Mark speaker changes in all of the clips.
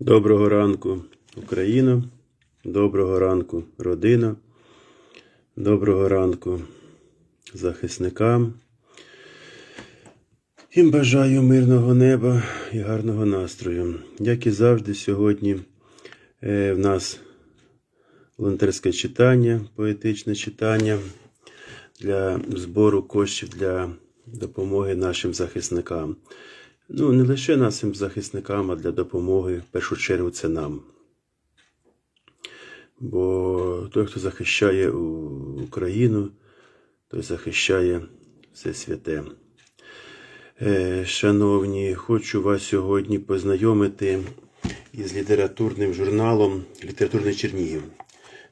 Speaker 1: Доброго ранку, Україна. Доброго ранку, родина. Доброго ранку захисникам. Їм бажаю мирного неба і гарного настрою. Як і завжди, сьогодні е, в нас волонтерське читання, поетичне читання для збору коштів для допомоги нашим захисникам. Ну, не лише нашим захисникам, а для допомоги, в першу чергу, це нам. Бо той, хто захищає Україну, той захищає все святе. Е, Шановні, хочу вас сьогодні познайомити із літературним журналом Літературний Чернігів.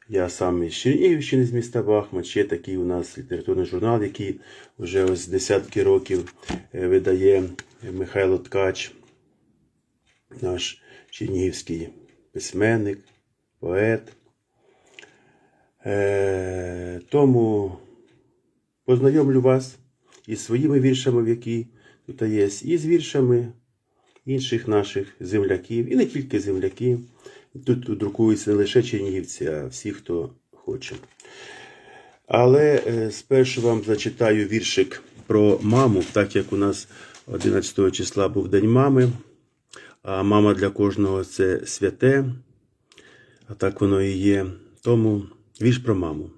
Speaker 1: Я сам із Чернігівщини з міста Бахмач. Є такий у нас літературний журнал, який вже ось десятки років е, видає Михайло Ткач, наш чернігівський письменник, поет. Е, Тому познайомлю вас із своїми віршами, які тут є, і з віршами інших наших земляків, і не тільки земляків. Тут друкуються не лише чернігівці, а всі, хто хоче. Але е, спершу вам зачитаю віршик про маму, так як у нас 11 числа був День мами, а мама для кожного це святе, а так воно і є. Тому вірш про маму.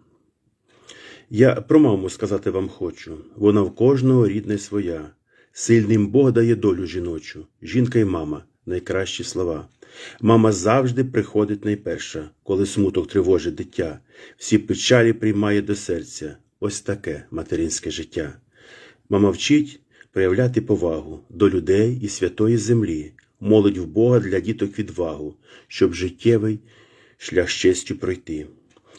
Speaker 1: Я про маму сказати вам хочу. Вона в кожного рідне своя. Сильним Бог дає долю жіночу. Жінка й мама найкращі слова. Мама завжди приходить найперша, коли смуток тривожить дитя. Всі печалі приймає до серця. Ось таке материнське життя. Мама вчить проявляти повагу до людей і святої землі, молить в Бога для діток відвагу, щоб життєвий шлях з честю пройти.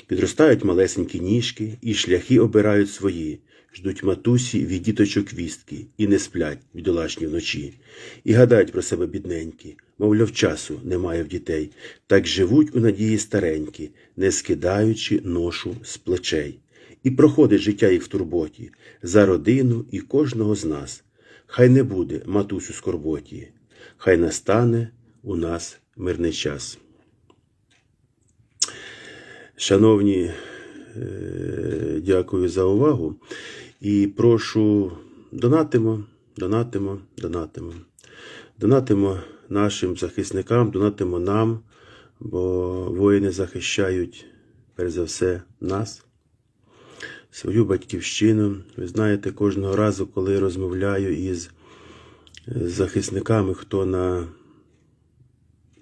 Speaker 1: Підростають малесенькі ніжки, і шляхи обирають свої, ждуть матусі від діточок вістки, і не сплять бідолашні вночі, і гадають про себе бідненькі, мовляв, часу немає в дітей, так живуть у надії старенькі, не скидаючи ношу з плечей. І проходить життя їх в турботі, за родину і кожного з нас. Хай не буде матусю скорботі, хай настане у нас мирний час. Шановні, е, дякую за увагу і прошу донатимо, донатимо, донатимо. Донатимо нашим захисникам, донатимо нам, бо воїни захищають перш за все нас, свою батьківщину. Ви знаєте, кожного разу, коли розмовляю із е, захисниками, хто на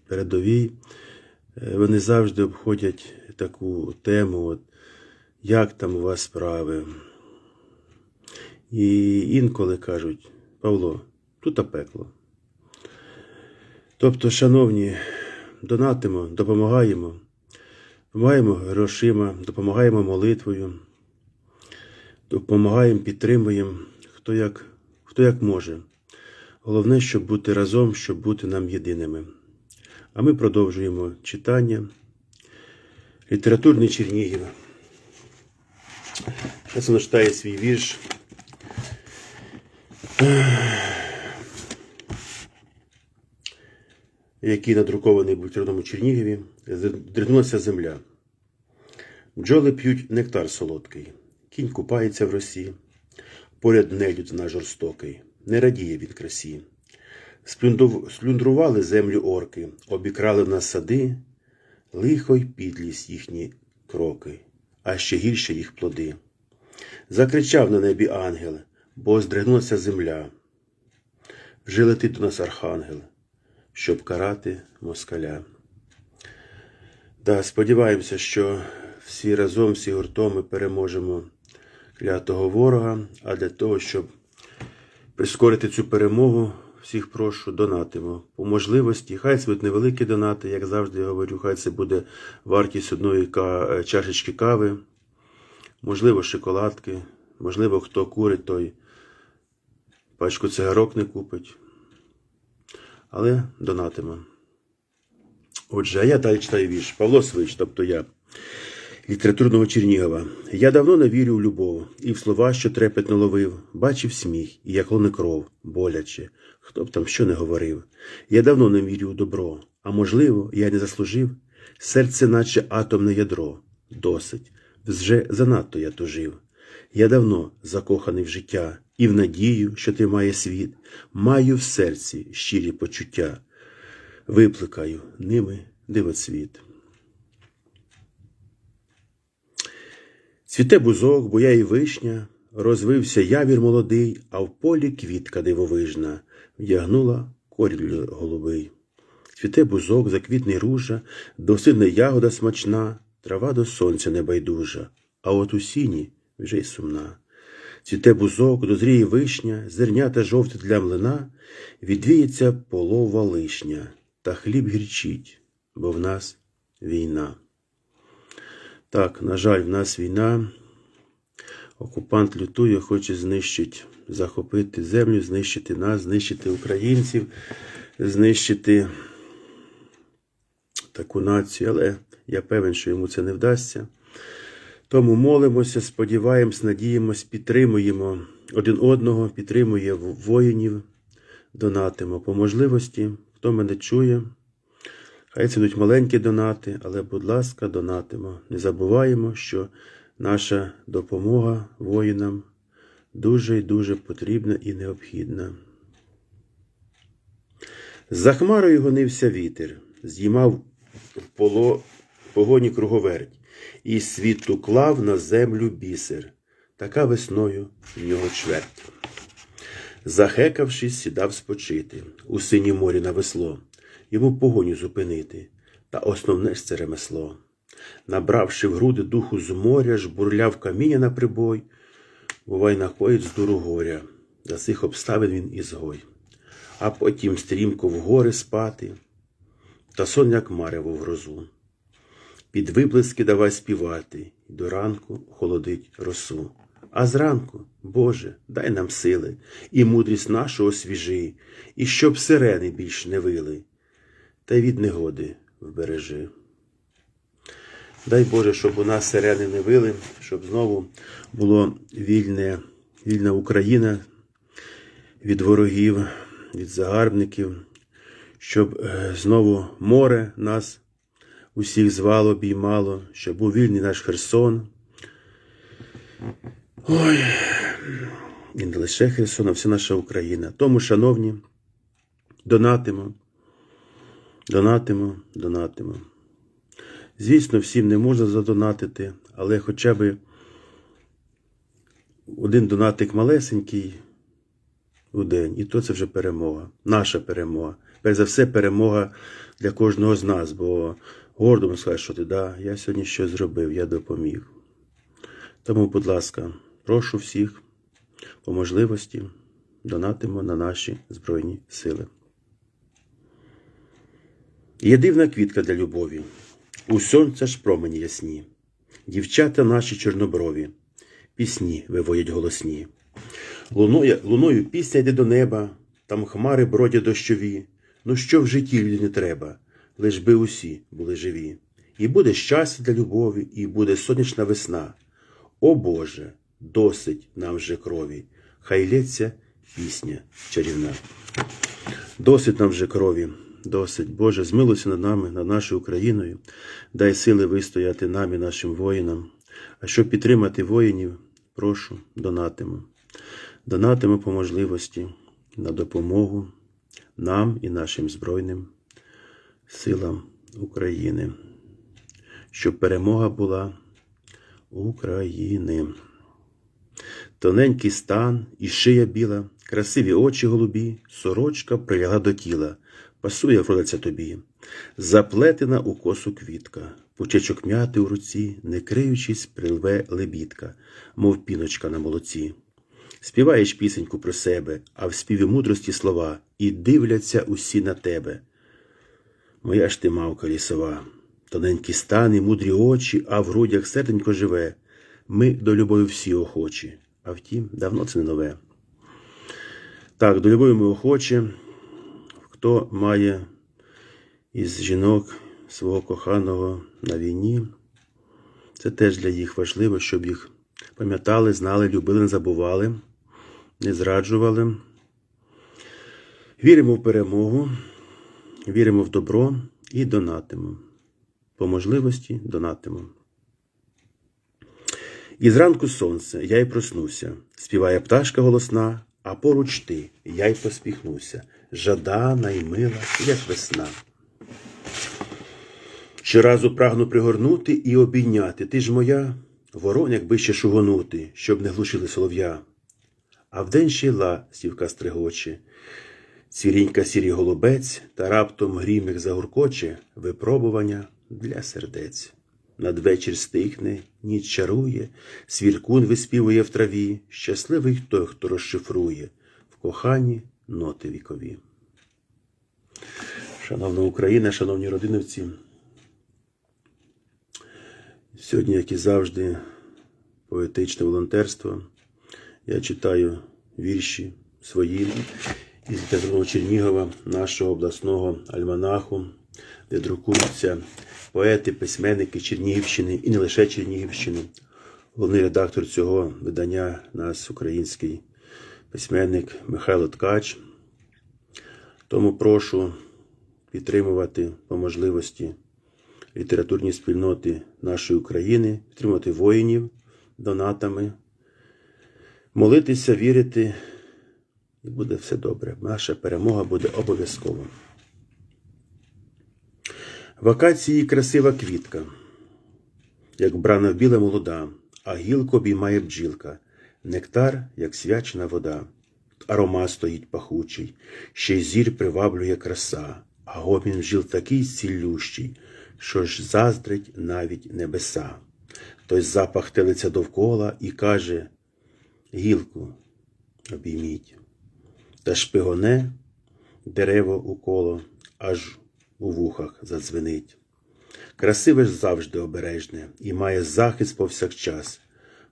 Speaker 1: передовій, Е, вони завжди обходять таку тему, от, як там у вас справи. І інколи кажуть, Павло, тут пекло. Тобто, шановні, донатимо, допомагаємо, допомагаємо грошима, допомагаємо молитвою, допомагаємо, підтримуємо, хто як, хто як може. Головне, щоб бути разом, щоб бути нам єдиними. А ми продовжуємо читання. Літературний Чернігів. Зараз він читає свій вірш. Який надрукований був в літературному Чернігові. Здригнулася земля. Бджоли п'ють нектар солодкий. Кінь купається в росі. Поряд нелюд наш жорстокий. Не радіє від красі. Сплюндрували землю орки, обікрали в нас сади, лихо й підлість їхні кроки, а ще гірше їх плоди. Закричав на небі ангел, бо здригнулася земля. Вже летить до нас архангел, щоб карати москаля. Да, сподіваємося, що всі разом, всі гуртом ми переможемо клятого ворога, а для того, щоб прискорити цю перемогу, всіх прошу, донатимо. По можливості, хай це будуть невеликі донати, як завжди я говорю, хай це буде вартість одної е, чашечки кави, можливо, шоколадки, можливо, хто курить, той пачку цигарок не купить. Але донатимо. Отже, а я далі читаю вірш. Павло Свич, тобто я. Літературного Чернігова. Я давно не вірю в любов, і в слова, що трепетно ловив, бачив сміх, і як лоне кров, боляче, хто б там що не говорив. Я давно не вірю в добро, а можливо, я не заслужив. Серце, наче атомне ядро, досить, вже занадто я тужив. Я давно закоханий в життя і в надію, що тримає світ, маю в серці щирі почуття, випликаю ними дивоцвіт. Цвіте бузок, буяє й вишня, розвився явір молодий, а в полі квітка дивовижна, вдягнула коріль голубий. Цвіте бузок, заквітний ружа, досидна ягода смачна, трава до сонця небайдужа, а от у сіні вже й сумна. Цвіте бузок, дозріє вишня, зернята жовте для млина, відвіється полова лишня, та хліб гірчить, бо в нас війна. Так, на жаль, в нас війна. Окупант лютує, хоче знищити, захопити землю, знищити нас, знищити українців, знищити таку націю, але я певен, що йому це не вдасться. Тому молимося, сподіваємось, надіємось, підтримуємо один одного, підтримує воїнів, донатимо по можливості. Хто мене чує, хай це будуть маленькі донати, але, будь ласка, донатимо. Не забуваємо, що наша допомога воїнам дуже і дуже потрібна і необхідна. За хмарою гонився вітер, здіймав в погоні круговерть, і світу клав на землю бісер, така весною в нього чверть. Захекавшись, сідав спочити у синім морі на весло, йому погоню зупинити, та основне ж це ремесло. Набравши в груди духу з моря, жбурляв каміння на прибой, бувай накоїть з дуру горя, за цих обставин він ізгой, а потім стрімко в гори спати, та сон, як марево в грозу. Під виблиски давай співати, і до ранку холодить росу. А зранку, Боже, дай нам сили, і мудрість нашу освіжи, і щоб сирени більш не вили, та й від негоди вбережи. Дай Боже, щоб у нас сирени не вили, щоб знову вільне, вільна Україна від ворогів, від загарбників, щоб е, знову море нас усіх звало, обіймало, щоб був вільний наш Херсон. Ой, і не лише Херсон, а вся наша Україна. Тому, шановні, донатимо, донатимо, донатимо. Звісно, всім не можна задонатити, але хоча б один донатик малесенький у день, і то це вже перемога, наша перемога. Перш за все, перемога для кожного з нас, бо гордо можна сказати, що ти да, я сьогодні щось зробив, я допоміг. Тому, будь ласка, прошу всіх по можливості донатимо на наші Збройні Сили. Є дивна квітка для любові. У сонця ж промені ясні, дівчата наші чорноброві, пісні виводять голосні. Луною, луною пісня йде до неба, там хмари бродять дощові. Ну що в житті людині треба, лиш би усі були живі. І буде щастя для любові, і буде сонячна весна. О Боже, досить нам вже крові, хай лється пісня чарівна. Досить нам вже крові, досить. Боже, змилуйся над нами, над нашою Україною, дай сили вистояти нам і нашим воїнам. А щоб підтримати воїнів, прошу, донатимо. Донатимо по можливості на допомогу нам і нашим Збройним силам України, щоб перемога була України. Тоненький стан і шия біла, красиві очі голубі, сорочка прилягла до тіла, пасує вродиться тобі, заплетена у косу квітка, пучечок м'яти у руці, не криючись, прилве лебідка, мов піночка на молоці. Співаєш пісеньку про себе, а в співі мудрості слова, і дивляться усі на тебе. Моя ж ти мавка лісова, тоненькі стани, мудрі очі, а в грудях серденько живе. Ми до любові всі охочі, а втім, давно це не нове. Так, до любові ми охочі, хто має із жінок свого коханого на війні, Це теж для їх важливо, щоб їх пам'ятали, знали, любили, не забували, не зраджували. Віримо в перемогу, віримо в добро і донатимо. По можливості донатимо. І зранку сонце, я й проснуся, співає пташка голосна, а поруч ти, я й поспіхнуся, жадана й мила, як весна. Щоразу прагну пригорнути і обійняти. Ти ж моя, ворон, якби ще шугонути, щоб не глушили солов'я. А вдень ще й ластівка стригоче, цвірінька сірій голубець, та раптом грімик загуркоче, випробування для сердець. Надвечір стихне, ніч чарує, свіркун виспівує в траві, щасливий той, хто розшифрує в коханні ноти вікові. Шановна Україна, шановні родиновці, сьогодні, як і завжди, поетичне волонтерство. Я читаю вірші свої із літературного Чернігова, нашого обласного альманаху, друкуються поети, письменники Чернігівщини і не лише Чернігівщини. Головний редактор цього видання нас український письменник Михайло Ткач. Тому прошу підтримувати по можливості літературні спільноти нашої України, підтримувати воїнів донатами, молитися, вірити, і буде все добре. Наша перемога буде обов'язково. Вакації красива квітка, як брана в біле молода, а гілку обіймає бджілка, нектар, як свячена вода. Аромат стоїть пахучий, ще й зір приваблює краса, а гомін бджіл такий цілющий, що ж заздрить навіть небеса. Той запах телиться довкола і каже гілку обійміть, та шпигоне дерево уколо, аж у вухах задзвенить. Красиве ж завжди обережне і має захист повсякчас,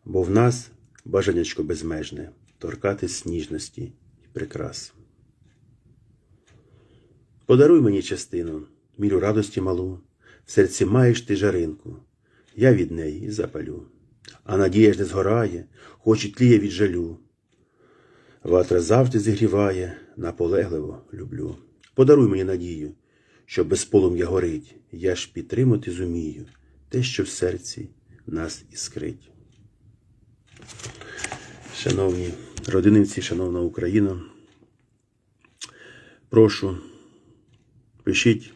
Speaker 1: бо в нас бажанячко безмежне торкатись ніжності і прикрас. Подаруй мені частину, міру радості малу, в серці маєш ти жаринку, я від неї запалю. А надія ж не згорає, хоч і тліє від жалю. Ватра завжди зігріває, наполегливо люблю. Подаруй мені надію, що без полум'я горить, я ж підтримати зумію те, що в серці нас іскрить. Шановні родининці, шановна Україна, прошу, пишіть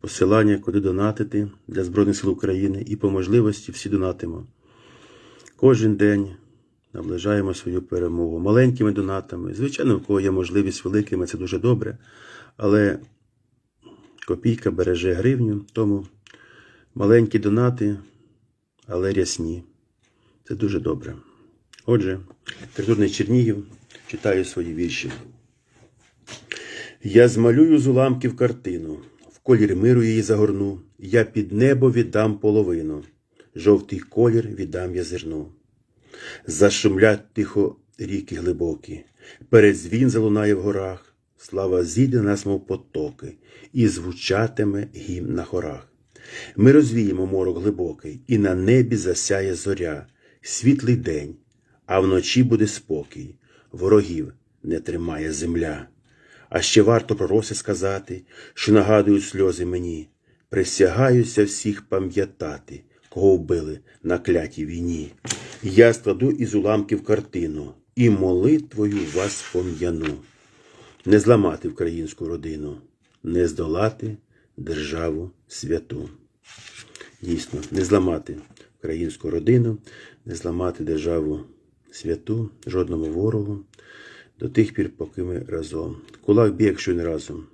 Speaker 1: посилання, куди донатити для Збройних сил України і по можливості всі донатимо. Кожен день наближаємо свою перемогу маленькими донатами. Звичайно, в кого є можливість великими, це дуже добре. Але копійка береже гривню, тому маленькі донати, але рясні. Це дуже добре. Отже, літературний Чернігів читаю свої вірші. Я змалюю з уламків картину, в колір миру її загорну, я під небо віддам половину, жовтий колір віддам я зерну. Зашумлять тихо ріки глибокі, передзвін залунає в горах, слава зійде нас, мов потоки, і звучатиме гімн на хорах. Ми розвіємо морок глибокий, і на небі засяє зоря, світлий день, а вночі буде спокій, ворогів не тримає земля. А ще варто про роси сказати, що нагадують сльози мені, присягаюся всіх пам'ятати, кого вбили на клятій війні. Я складу із уламків картину і молитвою вас пом'яну. Не зламати українську родину, не здолати державу святу. Дійсно, не зламати українську родину, не зламати державу святу, жодному ворогу до тих пір, поки ми разом. Кулак б'є, якщо не разом.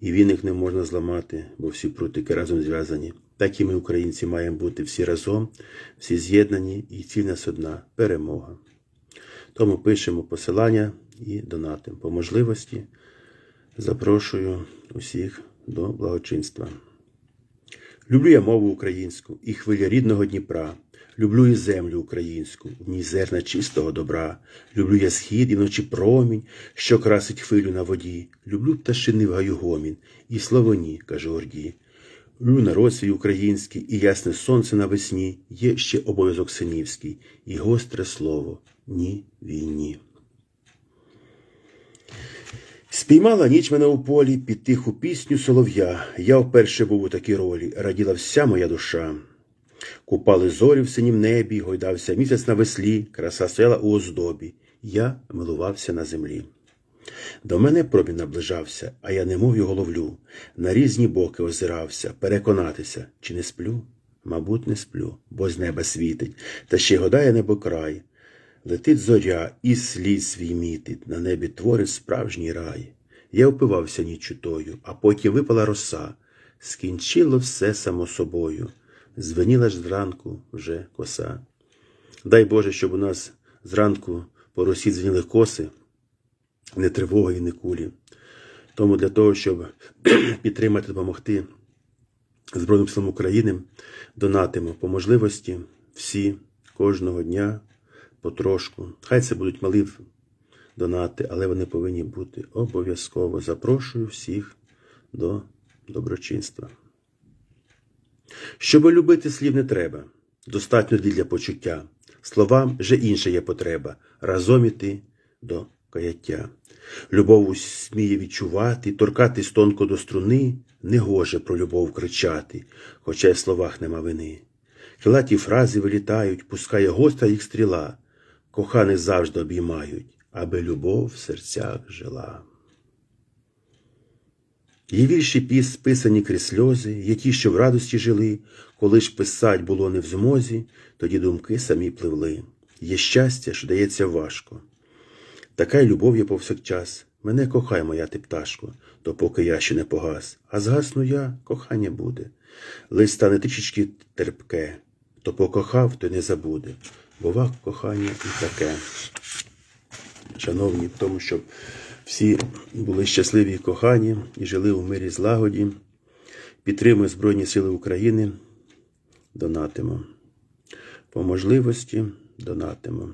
Speaker 1: І віник не можна зламати, бо всі прутики разом зв'язані. Так і ми, українці, маємо бути всі разом, всі з'єднані, і ціль нас одна перемога. Тому пишемо посилання і донатимо. По можливості запрошую усіх до благочинства. Люблю я мову українську і хвиля рідного Дніпра. Люблю і землю українську, в ній зерна чистого добра. Люблю я схід і вночі промінь, що красить хвилю на воді. Люблю пташини в гаю гомін, і славоні, каже Орді. Люблю народ свій український, і ясне сонце навесні, є ще обов'язок синівський, і гостре слово ні війні. Спіймала ніч мене у полі під тиху пісню солов'я. Я вперше був у такій ролі, раділа вся моя душа. Купали зорі в синім небі, гойдався місяць на веслі, краса стояла у оздобі. Я милувався на землі. До мене промінь наближався, а я немов його ловлю. На різні боки озирався, переконатися, чи не сплю? Мабуть, не сплю, бо з неба світить, та ще годає небо край. Летить зоря і слід свій мітить, на небі творить справжній рай. Я впивався нічутою, а потім випала роса. Скінчило все само собою, звеніла ж зранку вже коса. Дай Боже, щоб у нас зранку по росі дзвеніли коси, не тривоги і не кулі. Тому для того, щоб підтримати, допомогти Збройним силам України, донатимо по можливості всі кожного дня потрошку. Хай це будуть малі донати, але вони повинні бути обов'язково. Запрошую всіх до доброчинства. Щоб любити слів не треба, достатньо для почуття. Словам вже інша є потреба разом іти до каяття. Любов сміє відчувати, торкатись тонко до струни, не гоже про любов кричати, хоча й в словах нема вини. Крилаті фрази вилітають, пускає гостра їх стріла, коханих завжди обіймають, аби любов в серцях жила. Є вірші піс списані крізь сльози, є ті, що в радості жили, коли ж писать було не в змозі, тоді думки самі пливли. Є щастя, що дається важко. Така й любов є повсякчас. Мене кохай, моя ти пташко, допоки я ще не погас. А згасну я, кохання буде. Лиш стане трішечки терпке. То покохав, то не забуде. Бува кохання і таке. Шановні, в тому, щоб всі були щасливі і кохані і жили у мирі злагоді. Підтримуємо Збройні Сили України. Донатимо. По можливості донатимо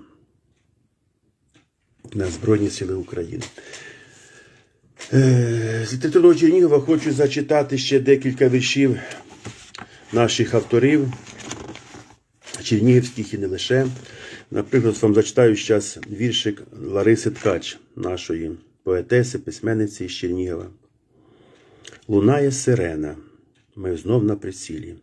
Speaker 1: на Збройні Сили України. Е, З літературного Чернігова хочу зачитати ще декілька віршів наших авторів, чернігівських і не лише. Наприклад, вам зачитаю зараз віршик Лариси Ткач, нашої поетеси, письменниці із Чернігова. Лунає сирена, ми знов на прицілі.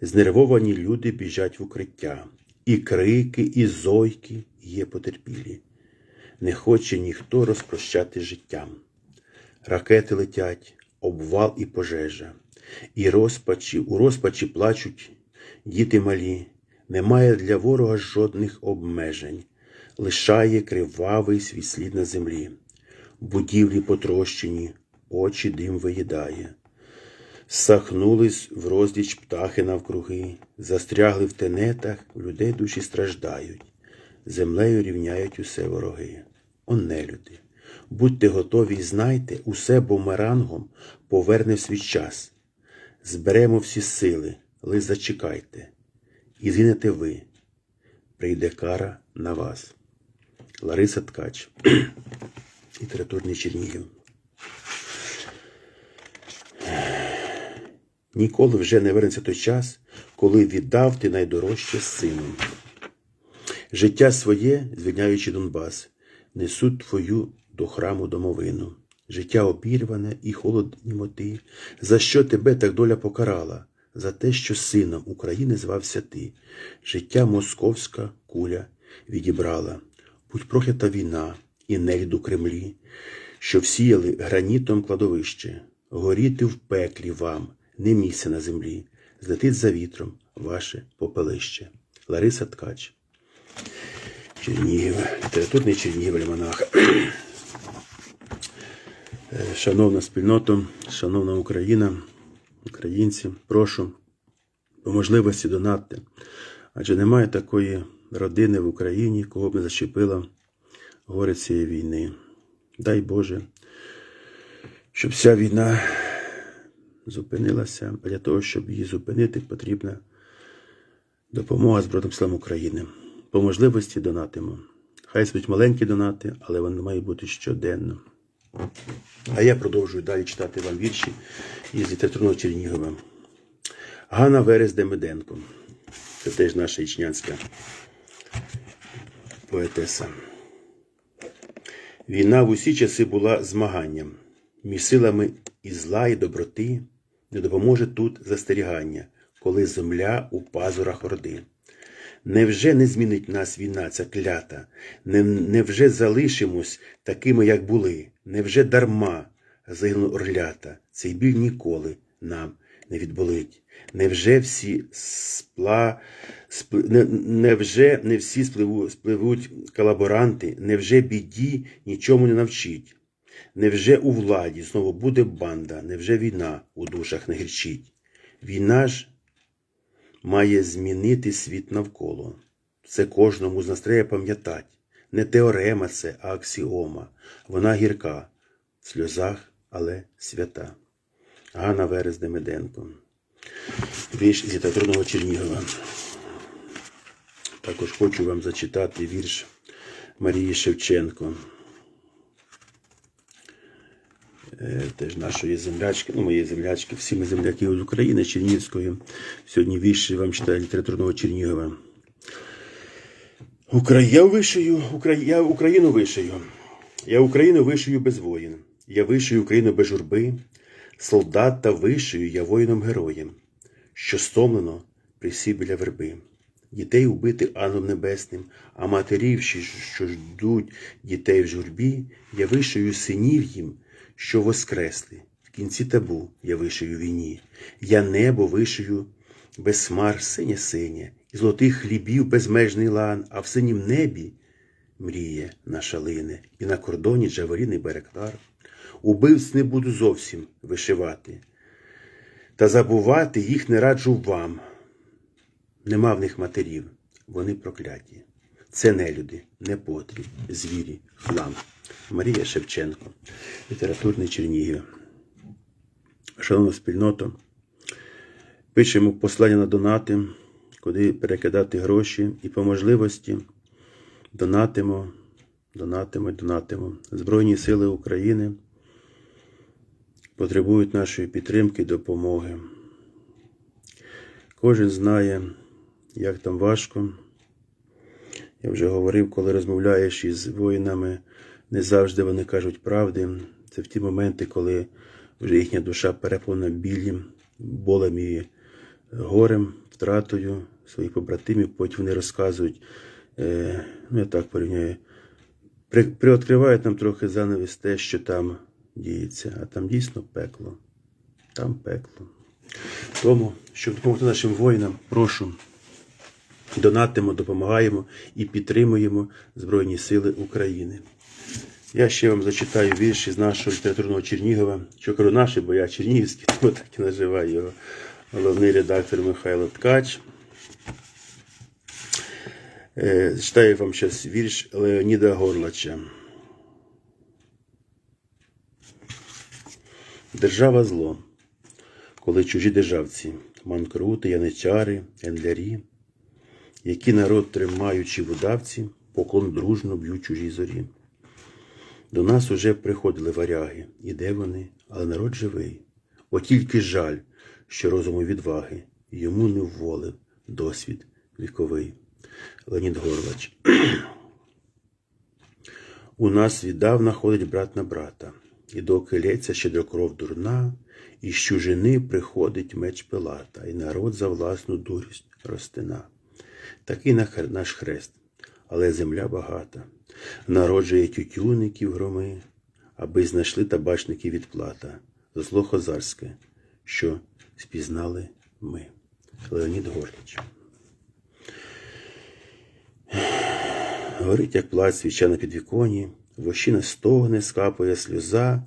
Speaker 1: Знервовані люди біжать в укриття, і крики, і зойки є потерпілі. Не хоче ніхто розпрощати життям. Ракети летять, обвал і пожежа, і розпачі, у розпачі плачуть діти малі. Немає для ворога жодних обмежень, лишає кривавий свій слід на землі. Будівлі потрощені, очі дим виїдає. Сахнулись в роздіч птахи навкруги, застрягли в тенетах, в людей душі страждають, землею рівняють усе вороги. О, нелюди, будьте готові і знайте, усе бумерангом поверне в свій час. Зберемо всі сили, лиш зачекайте, і згинете ви, прийде кара на вас. Лариса Ткач, літературний Чернігів. Ніколи вже не вернеться той час, коли віддав ти найдорожче сину. Життя своє, звільняючи Донбас, несуть твою до храму домовину. Життя обірване і холодні моти. За що тебе так доля покарала? За те, що сином України звався ти. Життя московська куля відібрала. Будь проклята війна і нельду Кремлі, що всіяли гранітом кладовище. Горіти в пеклі вам, не місце на землі. Злетить за вітром ваше попелище. Лариса Ткач. Чернігів, літературний Чернігів альманах. Е, Шановна спільнота, шановна Україна, українці, прошу по можливості донатти. Адже немає такої родини в Україні, кого б не зачепила горе цієї війни. Дай Боже, щоб вся війна зупинилася, а для того, щоб її зупинити, потрібна допомога Збройним силам України. По можливості донатимо. Хай будуть маленькі донати, але вони мають бути щоденно. А я продовжую далі читати вам вірші із літературного Чернігова. Ганна Верес Демиденко. Це теж наша ічнянська поетеса. Війна в усі часи була змаганням між силами і зла, і доброти, не допоможе тут застерігання, коли земля у пазурах орди. Невже не змінить нас війна ця клята? Невже залишимось такими, як були? Невже дарма загинули орлята? Цей біль ніколи нам не відболить? Невже всі спла... не- Невже не всі спливу... спливуть колаборанти? Невже біді нічому не навчить? Невже у владі знову буде банда? Невже війна у душах не гірчить? Війна ж має змінити світ навколо. Це кожному з нас треба пам'ятати. Не теорема це, а аксіома. Вона гірка, в сльозах, але свята. Ганна Верес Демиденко. Вірш з літературного Чернігова. Також хочу вам зачитати вірш Марії Шевченко. Теж нашої землячки, ну моєї землячки, всі ми земляки з України, Чернігівської. Сьогодні вірші вам читаю літературного Чернігова. Укра... Я вишию, Укра... я Україну вишию. Я Україну вишию без воїн. Я вишию Україну без журби. Солдата вишию я воїном героєм, що стомлено присів біля верби. Дітей убити ангелом небесним, а матерів, що- ждуть дітей в журбі, я вишию синів їм, що воскресли. В кінці табу я вишию війні. Я небо вишию без смар синє синє, і золотих хлібів безмежний лан, а в синім небі мріє наша лине, і на кордоні джавеліний береклар. Убивць не буду зовсім вишивати, та забувати їх не раджу вам. Нема в них матерів, вони прокляті. Це нелюди, непотріб, звірі, хлам. Марія Шевченко, літературний Чернігів. Шановна спільнота, пишемо послання на донати, куди перекидати гроші і по можливості донатимо, донатимо, донатимо. Збройні сили України потребують нашої підтримки і допомоги. Кожен знає, як там важко. Я вже говорив, коли розмовляєш із воїнами, не завжди вони кажуть правди. Це в ті моменти, коли вже їхня душа переповнена білем, болем і горем, втратою своїх побратимів. Потім вони розказують, е, ну я так порівняю, при, приоткривають нам трохи занавіс те, що там діється, а там дійсно пекло. Там пекло. Тому, щоб допомогти нашим воїнам, прошу, донатимо, допомагаємо і підтримуємо Збройні Сили України. Я ще вам зачитаю вірші з нашого літературного Чернігова. Що кажу наші, бо я Чернігівський, тому так і називаю його головний редактор Михайло Ткач. Е, Читаю вам зараз вірш Леоніда Горлача. Держава зло, коли чужі державці, манкрути, яничари, ендлярі, які народ тримаючи в удавці, поклон дружно б'ють чужій зорі. До нас уже приходили варяги, і де вони, але народ живий. От тільки жаль, що розуму відваги йому не вволив досвід віковий. Леонід Горлач. У нас віддавна ходить брат на брата, і доки лється щедро кров дурна, і з чужини приходить меч пилата, і народ за власну дурість розтина. Такий наш хрест, але земля багата, народжує тютюників громи, аби знайшли табачники відплата, зло хозарське, що спізнали ми. Леонід Горлич. Горить, як плач свіча на підвіконі, вощина стогне, скапує сльоза,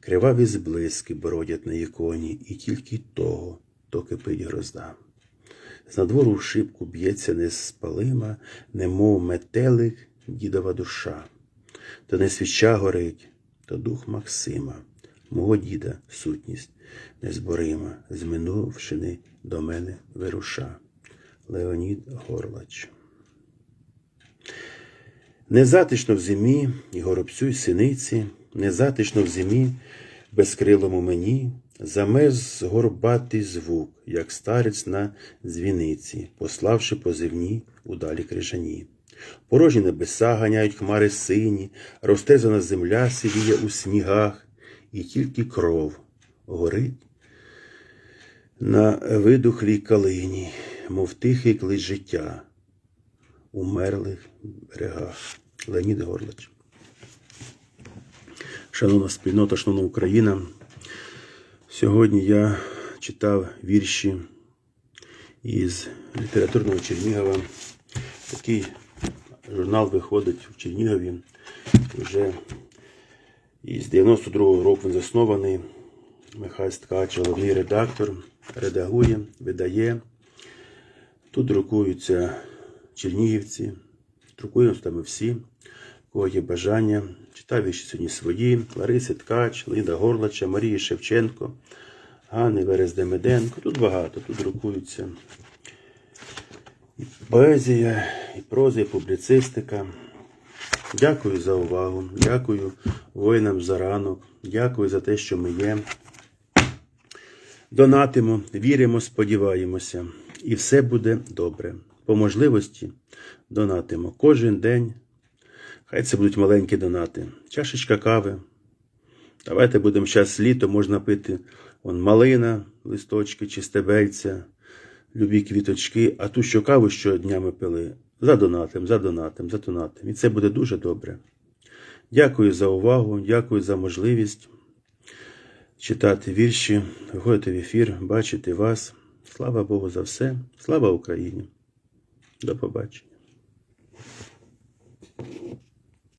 Speaker 1: криваві зблиски бродять на іконі, і тільки того, то кипить грозда. З надвору в шибку б'ється неспалима, немов метелик дідова душа. То не свіча горить, то дух Максима, мого діда сутність незборима, з минувшини до мене вируша. Леонід Горлач. Незатишно в зимі і горобцю й синиці, незатишно в зимі, безкрилому мені, замез горбатий звук, як старець на дзвіниці, пославши позивні удалі крижані. Порожні небеса ганяють хмари сині, розтезана земля сивіє у снігах, і тільки кров горить на видухлій калині, мов тихий клич життя у мерлих берегах. Леонід Горлач. Шановна спільнота, шановна Україна. Сьогодні я читав вірші із літературного Чернігова. Такий журнал виходить в Чернігові. Вже із 92-го року він заснований. Михайло Ткач, головний редактор, редагує, видає. Тут друкуються чернігівці, друкуємо там всі, у кого є бажання. Читав вірші сьогодні свої, Лариси Ткач, Ліда Горлача, Марії Шевченко, Ганни Верес-Демиденко. Тут багато, тут друкуються і поезія, і проза, і публіцистика. Дякую за увагу, дякую воїнам за ранок, дякую за те, що ми є. Донатимо, віримо, сподіваємося, і все буде добре. По можливості донатимо кожен день. Хай це будуть маленькі донати. Чашечка кави. Давайте будемо зараз літо, можна пити вон, малина, листочки чи стебельця, любі квіточки, а ту що каву щодня ми пили. Задонатим, задонатим, задонатим. І це буде дуже добре. Дякую за увагу, дякую за можливість читати вірші, виходити в ефір, бачити вас. Слава Богу за все. Слава Україні. До побачення.